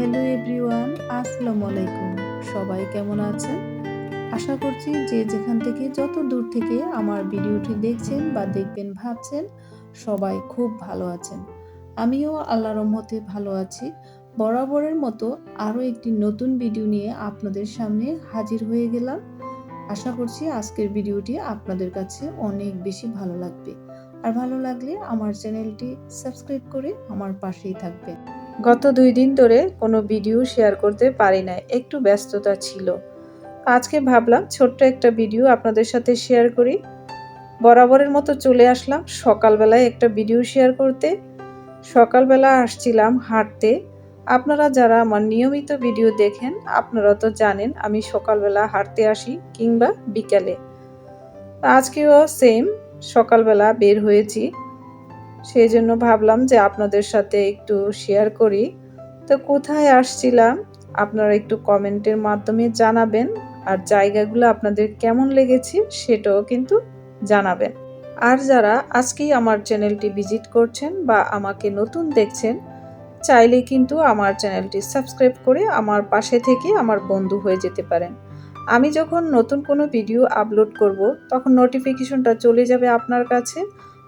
Hello everyone, আসসালামু আলাইকুম। সবাই কেমন আছেন? আশা করছি যে যেখান থেকে যত দূর থেকে আমার ভিডিওটি দেখছেন বা দেখবেন ভাবছেন, সবাই খুব ভালো আছেন। আমিও আল্লাহ রহমতে ভালো আছি। বরাবরের মতো আরও একটি নতুন ভিডিও নিয়ে আপনাদের সামনে হাজির হয়ে গেলাম। আশা করছি আজকের ভিডিওটি আপনাদের কাছে অনেক বেশি ভালো লাগবে। আর ভালো লাগলে আমার চ্যানেলটি সাবস্ক্রাইব করে আমার পাশেই থাকবেন। গত দুই দিন ধরে কোনো ভিডিও শেয়ার করতে পারি না একটু ব্যস্ততা ছিল। আজকে ভাবলাম ছোট্ট একটা ভিডিও আপনাদের সাথে শেয়ার করি। বরাবরের মতো চলে আসলাম সকালবেলায় একটা ভিডিও শেয়ার করতে। সকালবেলা আসছিলাম হাঁটতে। আপনারা যারা আমার নিয়মিত ভিডিও দেখেন, আপনারা তো জানেন আমি সকালবেলা হাঁটতে আসি কিংবা বিকালে। আজকেও সেম সকালবেলা বের হয়েছি। সেই জন্য ভাবলাম যে আপনাদের সাথে একটু শেয়ার করি। তো কোথায় আসছিলাম? আপনারা একটু কমেন্টের মাধ্যমে জানাবেন। আর জায়গাগুলো আপনাদের কেমন লেগেছে সেটাও কিন্তু জানাবেন। আর যারা আজকেই আমার চ্যানেলটি ভিজিট করছেন বা আমাকে নতুন দেখছেন, চাইলে কিন্তু আমার চ্যানেলটি সাবস্ক্রাইব করে আমার পাশে থেকে আমার বন্ধু হয়ে যেতে পারেন। আমি যখন নতুন কোনো ভিডিও আপলোড করব, তখন নোটিফিকেশনটা চলে যাবে আপনার কাছে।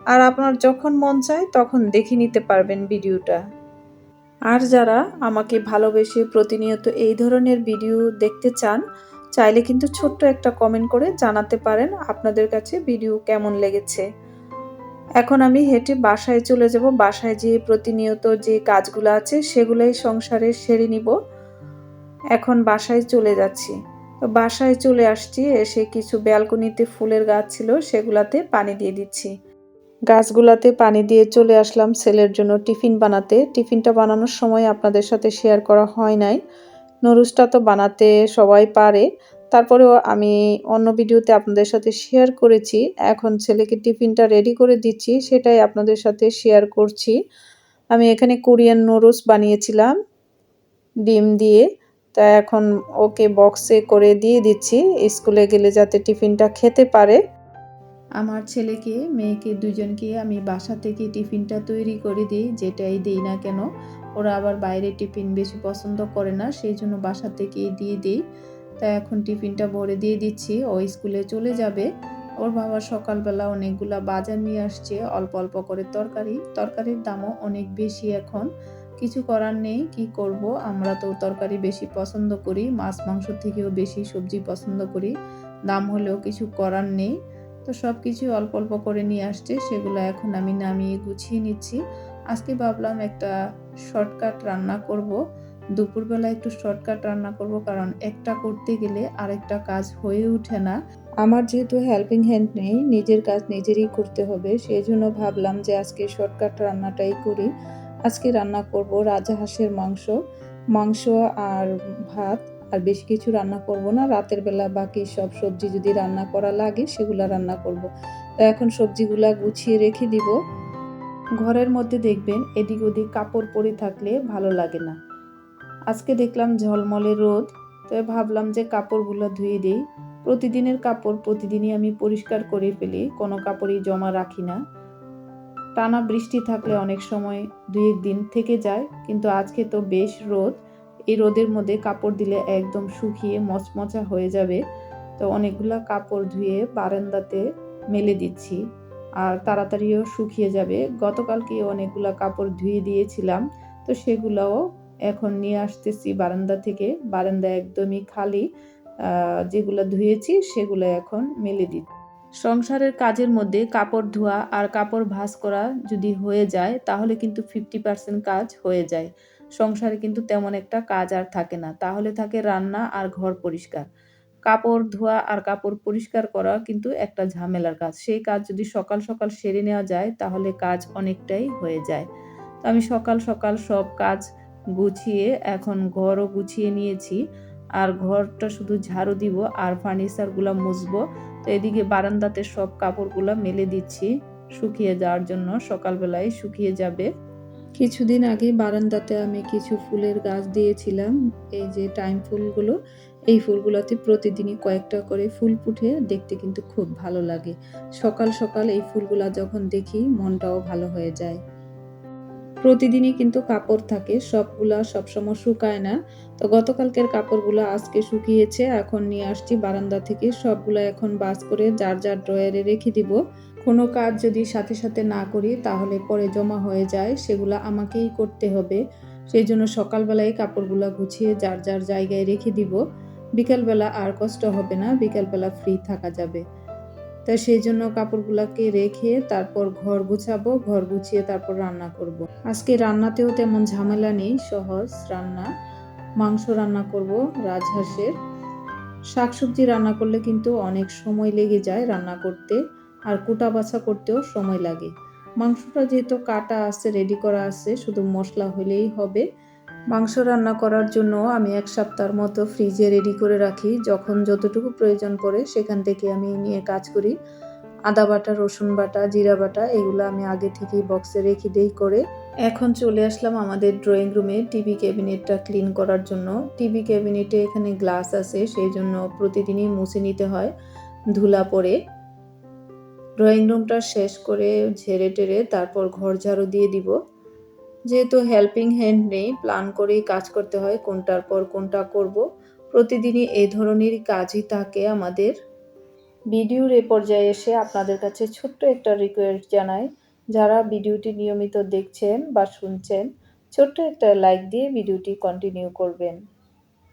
আর আপনার যখন মন চায়, তখন দেখে নিতে পারবেন ভিডিওটা। আর যারা আমাকে ভালোবেসে প্রতিনিয়ত এই ধরনের ভিডিও দেখতে চান, চাইলে কিন্তু ছোট্ট একটা কমেন্ট করে জানাতে পারেন আপনাদের কাছে ভিডিও কেমন লেগেছে। এখন আমি হেঁটে বাসায় চলে যাব। বাসায় যেয়ে প্রতিনিয়ত যে কাজগুলো আছে, সেগুলোই সংসারে সেরে নিব। এখন বাসায় চলে যাচ্ছি। তো বাসায় চলে আসছি, এসে কিছু ব্যালকনিতে ফুলের গাছ ছিল, সেগুলাতে পানি দিয়ে দিচ্ছি। গাছগুলাতে পানি দিয়ে চলে আসলাম ছেলের জন্য টিফিন বানাতে। টিফিনটা বানানোর সময় আপনাদের সাথে শেয়ার করা হয় নাই। নুরুসটা তো বানাতে সবাই পারে। তারপরেও আমি অন্য ভিডিওতে আপনাদের সাথে শেয়ার করেছি। এখন ছেলেকে টিফিনটা রেডি করে দিচ্ছি, সেটাই আপনাদের সাথে শেয়ার করছি। আমি এখানে কোরিয়ান নুডলস বানিয়েছিলাম, ডিম দিয়ে। তা এখন ওকে বক্সে করে দিয়ে দিচ্ছি, স্কুলে গেলে যাতে টিফিনটা খেতে পারে। আমার ছেলেকে, মেয়েকে দুজনকে আমি বাসা থেকে টিফিনটা তৈরি করে দিই, যেটাই দিই না কেন। ওরা আবার বাইরে টিফিন বেশি পছন্দ করে না, সেই জন্য বাসা থেকেই দিয়ে দিই। তা এখন টিফিনটা ভরে দিয়ে দিচ্ছি, ও স্কুলে চলে যাবে। ওর বাবা সকালবেলা অনেকগুলা বাজার নিয়ে আসছে, অল্প অল্প করে তরকারি। তরকারির দামও অনেক বেশি এখন। কিছু করার নেই, কি করব? আমরা তো তরকারি বেশি পছন্দ করি, মাছ মাংস থেকেও বেশি সবজি পছন্দ করি। দাম হলেও কিছু করার নেই। তো সব কিছু অল্প অল্প করে নিয়ে আসছে, সেগুলো এখন আমি নামিয়ে গুছিয়ে নিচ্ছি। আজকে ভাবলাম একটা শর্টকাট রান্না করব। দুপুরবেলা একটু শর্টকাট রান্না করব, কারণ একটা করতে গেলে আরেকটা কাজ হয়ে ওঠে না। আমার যেহেতু হেল্পিং হ্যান্ড নেই, নিজের কাজ নিজেরই করতে হবে সেই জন্য ভাবলাম যে আজকে শর্টকাট রান্নাটাই করি। আজকে রান্না করব রাজাহাঁসের মাংস মাংস আর ভাত। আর বেশি কিছু রান্না করব না। রাতের বেলা বাকি সব সবজি যদি রান্না করা লাগে, সেগুলা রান্না করব। তো এখন সবজিগুলা গুছিয়ে রেখে দিব। ঘরের মধ্যে দেখবেন এদিক ওদিক কাপড় পরে থাকলে ভালো লাগে না। আজকে দেখলাম ঝলমলে রোদ, তো ভাবলাম যে কাপড়গুলো ধুয়ে দিই। প্রতিদিনের কাপড় প্রতিদিনই আমি পরিষ্কার করে ফেলি, কোনো কাপড়ই জমা রাখি না। টানা বৃষ্টি থাকলে অনেক সময় দুই এক দিন থেকে যায়, কিন্তু আজকে তো বেশ রোদ। এই রোদের মধ্যে কাপড় দিলে একদম শুকিয়ে মচমচা হয়ে যাবে। তো অনেকগুলো কাপড় ধুয়ে বারান্দাতে মেলে দিচ্ছি আর তাড়াতাড়িও শুকিয়ে যাবে। গতকালকে অনেকগুলো কাপড় ধুয়ে দিয়েছিলাম, তো সেগুলোও এখন নিয়ে আসতেছি বারান্দা থেকে। বারান্দা একদমই খালি যেগুলো ধুয়েছি সেগুলো এখন মেলে দিচ্ছি। সংসারের কাজের মধ্যে কাপড় ধোয়া আর কাপড় ভাঁজ করা যদি হয়ে যায়, তাহলে কিন্তু ফিফটি পার্সেন্ট কাজ হয়ে যায়। সংসারে কিন্তু তেমন একটা কাজ আর থাকে না। তাহলে থাকে রান্না আর ঘর পরিষ্কার। কাপড় ধোয়া আর কাপড় পরিষ্কার করা কিন্তু একটা ঝামেলার কাজ। সেই কাজ যদি সকাল সকাল সেরে নেওয়া যায়, তাহলে কাজ অনেকটাই হয়ে যায়। তো আমি সকাল সকাল সব কাজ গুছিয়ে এখন ঘরও গুছিয়ে নিয়েছি। আর ঘরটা শুধু ঝাড়ু দিব আর ফার্নিচারগুলো মুছবো। তো এদিকে বারান্দাতে সব কাপড়গুলো মেলে দিচ্ছি। শুকিয়ে যাওয়ার জন্য সকালবেলায় শুকিয়ে যাবে। কিছুদিন আগে বারান্দাতে আমি কিছু ফুলের গাছ দিয়েছিলাম। এই যে টাইম ফুলগুলো, এই ফুলগুলোতে প্রতিদিনই কয়েকটা করে ফুল ফুটে, দেখতে কিন্তু খুব ভালো লাগে। সকাল সকাল এই ফুলগুলা যখন দেখি, মনটাও ভালো হয়ে যায়। প্রতিদিনই কিন্তু কাপড় থাকে, সবগুলা সবসময় শুকায় না। তো গতকালকের কাপড়গুলো আজকে শুকিয়েছে, এখন নিয়ে আসছি বারান্দা থেকে। সবগুলো এখন বাস করে যার যার ড্রয়ারে রেখে দিব। কোনো কাজ যদি সাথে সাথে না করি, তাহলে পরে জমা হয়ে যায়, সেগুলো আমাকেই করতে হবে। সেই জন্য সকালবেলায় কাপড়গুলো গুছিয়ে যার যার জায়গায় রেখে দিব। বিকালবেলা আর কষ্ট হবে না, বিকালবেলা ফ্রি থাকা যাবে। তাই সেই জন্য কাপড়গুলোকে রেখে তারপর ঘর গুছাবো, ঘর গুছিয়ে তারপর রান্না করব। আজকে রান্নাতেও তেমন ঝামেলা নেই, সহজ রান্না। মাংস রান্না করব রাজহাঁসের। শাকসবজি রান্না করলে কিন্তু অনেক সময় লেগে যায় রান্না করতে। আর কুটা বাছা করতেও সময় লাগে। মাংসটা যেহেতু কাটা আছে রেডি করা আছে, শুধু মশলা হলেই হবে। মাংস রান্না করার জন্য আমি এক সপ্তাহের মতো ফ্রিজে রেডি করে রাখি। যখন যতটুকু প্রয়োজন পড়ে সেখান থেকে আমি নিয়ে কাজ করি। আদা বাটা, রসুন বাটা, জিরা বাটা, এগুলো আমি আগে থেকেই বক্সে রেখে দিই করে। এখন চলে আসলাম আমাদের ড্রয়িং রুমে টিভি ক্যাবিনেটটা ক্লিন করার জন্য। টিভি ক্যাবিনেটে এখানে গ্লাস আছে, সেই জন্য প্রতিদিনই মুছে নিতে হয় ধুলা পড়ে। ড্রয়িং রুমটা শেষ করে ঝেড়ে টেরে তারপর ঘর ঝাড়ু দিয়ে দিব। যেহেতু হেল্পিং হ্যান্ড নেই প্ল্যান করেই কাজ করতে হয় কোনটার পর কোনটা করব। প্রতিদিনই এই ধরনের কাজই থাকে আমাদের। ভিডিওর এ পর্যায়ে এসে আপনাদের কাছে ছোট্ট একটা রিকোয়েস্ট জানাই। যারা ভিডিওটি নিয়মিত দেখছেন বা শুনছেন, ছোট্ট একটা লাইক দিয়ে ভিডিওটি কন্টিনিউ করবেন।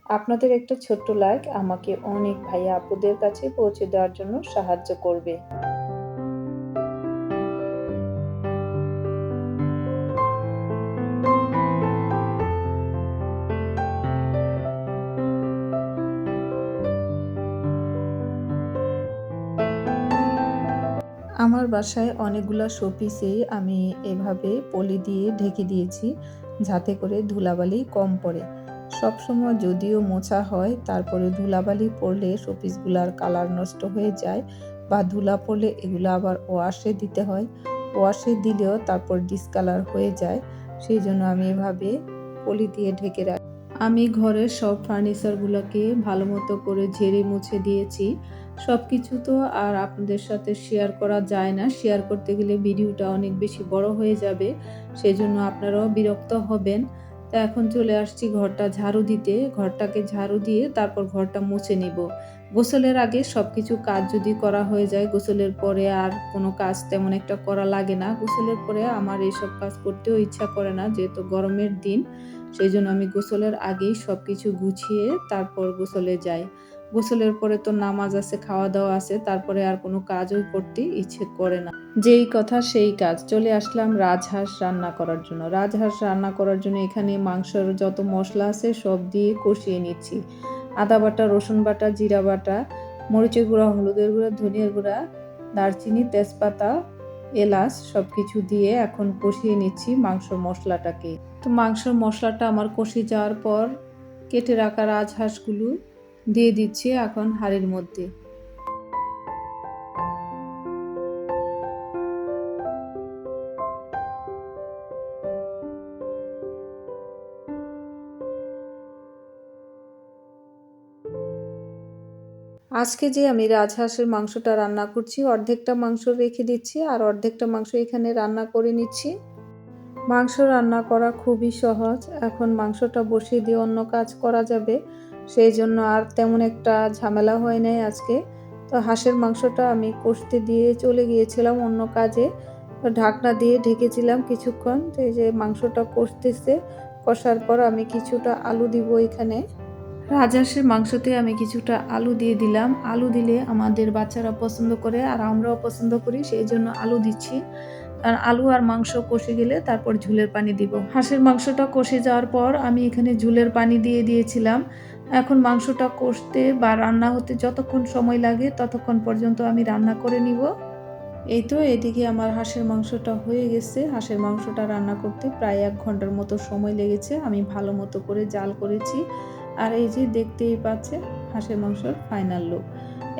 আপনাদের একটা ছোট্ট লাইক আমাকে অনেক ভাইয়া আপুদের কাছে পৌঁছে দেওয়ার জন্য সাহায্য করবে। আমার বাসায় অনেকগুলো শোপিসেই আমি এভাবে পলি দিয়ে ঢেকে দিয়েছি, যাতে করে ধুলাবালি কম পড়ে। সবসময় যদিও মোছা হয়, তারপরে ধুলাবালি পড়লে শোপিসগুলার কালার নষ্ট হয়ে যায় বা ধুলা পড়লে এগুলো আবার ওয়াশে দিতে হয়। ওয়াশে দিলেও তারপর ডিসকালার হয়ে যায়, সেই জন্য আমি এভাবে পলি দিয়ে ঢেকে রাখি। আমি ঘরের সব ফার্নিচারগুলোকে ভালো মতো করে ঝেড়ে মুছে দিয়েছি। সব কিছু তো আর আপনাদের সাথে শেয়ার করা যায় না। শেয়ার করতে গেলে ভিডিওটা অনেক বেশি বড় হয়ে যাবে সেই জন্য আপনারাও বিরক্ত হবেন। তা এখন চলে আসছি ঘরটা ঝাড়ু দিতে। ঘরটাকে ঝাড়ু দিয়ে তারপর ঘরটা মুছে নিব। গোসলের আগে সব কিছু কাজ যদি করা হয়ে যায়, গোসলের পরে আর কোনো কাজ তেমন একটা করা লাগে না। গোসলের পরে আমার এইসব কাজ করতেও ইচ্ছা করে না, যেহেতু গরমের দিন। সেই জন্য আমি গোসলের আগেই সব কিছু গুছিয়ে তারপর গোসলে যাই। গোসলের পরে তো নামাজ আছে খাওয়া দাওয়া আছে, তারপরে আর কোনো কাজও করতে ইচ্ছে করে না। যেই কথা সেই কাজ। চলে আসলাম রাজহাঁস রান্না করার জন্য। রাজহাঁস রান্না করার জন্য এখানে মাংসর যত মশলা আছে সব দিয়ে কষিয়ে নিচ্ছি। আদা বাটা, রসুন বাটা, জিরা বাটা, মরিচের গুঁড়া, হলুদের গুঁড়া, ধনিয়ার গুঁড়া, দারচিনি, তেজপাতা এলাচ সব কিছু দিয়ে এখন কষিয়ে নিচ্ছি মাংস মশলাটাকে। তো মাংসর মশলাটা আমার কষে যাওয়ার পর কেটে রাখা রাজহাঁসগুলো দিয়ে দিচ্ছি এখন হাড়ির মধ্যে। আজকে যে আমি রাজহাঁসের মাংসটা রান্না করছি, অর্ধেকটা মাংস রেখে দিচ্ছি আর অর্ধেকটা মাংস এখানে রান্না করে নিচ্ছি। মাংস রান্না করা খুবই সহজ। এখন মাংসটা বসিয়ে দিয়ে অন্য কাজ করা যাবে। সেই জন্য আর তেমন একটা ঝামেলা হয় নাই আজকে। তো হাঁসের মাংসটা আমি কষতে দিয়ে চলে গিয়েছিলাম অন্য কাজে। ঢাকনা দিয়ে ঢেকেছিলাম কিছুক্ষণ। তো এই যে মাংসটা কষতেছে, কষার পর আমি কিছুটা আলু দিব এখানে। রাজহাঁসের মাংসতে আমি কিছুটা আলু দিয়ে দিলাম। আলু দিলে আমাদের বাচ্চারা পছন্দ করে আর আমরাও পছন্দ করি, সেই জন্য আলু দিচ্ছি। কারণ আলু আর মাংস কষে গেলে তারপর ঝুলের পানি দিব। হাঁসের মাংসটা কষে যাওয়ার পর আমি এখানে ঝুলের পানি দিয়ে দিয়েছিলাম। এখন মাংসটা কষতে বা রান্না হতে যতক্ষণ সময় লাগে ততক্ষণ পর্যন্ত আমি রান্না করে নিব। এই তো এদিকে আমার হাঁসের মাংসটা হয়ে গেছে। হাঁসের মাংসটা রান্না করতে প্রায় এক ঘণ্টার মতো সময় লেগেছে। আমি ভালো মতো করে জাল করেছি। আর এই যে দেখতেই পাচ্ছে হাঁসের মাংসর ফাইনাল লুক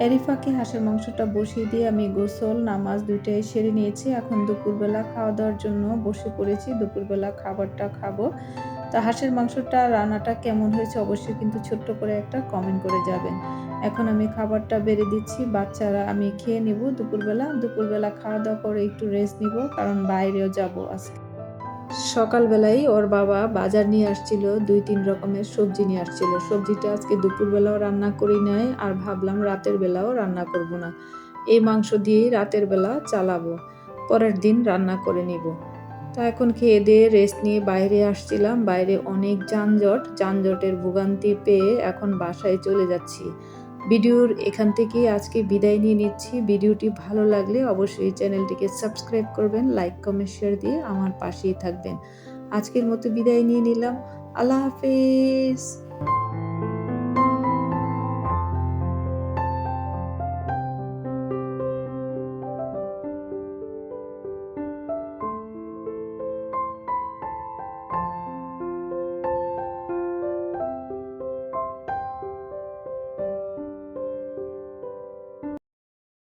এরিফাকে হাঁসের মাংসটা বসিয়ে দিয়ে আমি গোসল, নামাজ দুইটাই সেরে নিয়েছি। এখন দুপুরবেলা খাওয়া দাওয়ার জন্য বসে পড়েছি, দুপুরবেলা খাবারটা খাব। তা হাঁসের মাংসটা রান্নাটা কেমন হয়েছে অবশ্যই কিন্তু ছোট্ট করে একটা কমেন্ট করে যাবেন। এখন আমি খাবারটা বেড়ে দিচ্ছি, বাচ্চারা আমি খেয়ে নিব দুপুরবেলা। দুপুরবেলা খাওয়া দাওয়া করে একটু রেস্ট নিব, কারণ বাইরেও যাব আজকে। সকালবেলায় ওর বাবা বাজার নিয়ে আসছিল, দুই তিন রকমের সবজি নিয়ে আসছিল। সবজিটা আজকে দুপুরবেলাও রান্না করি নাই আর ভাবলাম রাতের বেলাও রান্না করব না। এই মাংস দিয়েই রাতের বেলা চালাবো, পরের দিন রান্না করে নিব। তা এখন খেয়ে দিয়ে রেস্ট নিয়ে বাইরে আসছিলাম। বাইরে অনেক যানজট, যানজটের ভোগান্তি পেয়ে এখন বাসায় চলে যাচ্ছি। ভিডিওর এখান থেকেই আজকে বিদায় নিয়ে নিচ্ছি। ভিডিওটি ভালো লাগলে অবশ্যই চ্যানেলটিকে সাবস্ক্রাইব করবেন, লাইক, কমেন্ট, শেয়ার দিয়ে আমার পাশেই থাকবেন। আজকের মতো বিদায় নিয়ে নিলাম। আল্লাহ হাফেজ।